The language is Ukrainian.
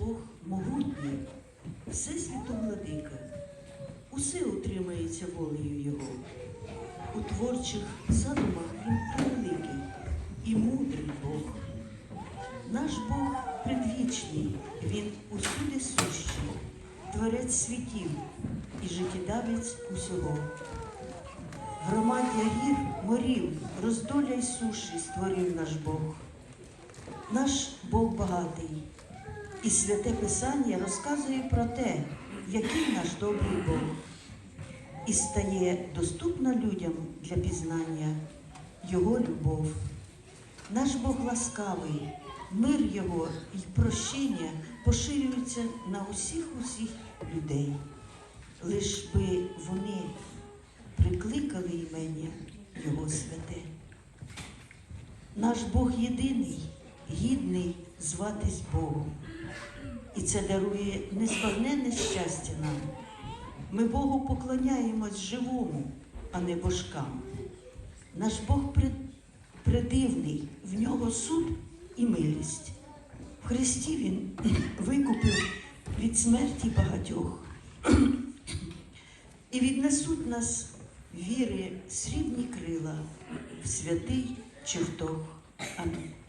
Бог могутній, всесвіту владика, усе утримається волею Його. У творчих задумах він великий і мудрий Бог. Наш Бог предвічний, Він усюди сущий, творець світів і життєдавець усього. Громадя гір, морів, роздоля й суші створив наш Бог. Наш Бог багатий і святе Писання розказує про те, який наш добрий Бог, і стає доступна людям для пізнання Його любов. Наш Бог ласкавий, мир Його і прощення поширюються на усіх усіх людей. Лиш би вони прикликали імення Його святе. Наш Бог єдиний, гідний зватись Богом. І це дарує незбагненне щастя нам. Ми Богу поклоняємось живому, а не божкам. Наш Бог предивний, в нього суд і милість. В Христі Він викупив від смерті багатьох. І віднесуть нас віри срібні крила в святий чертог. Амінь.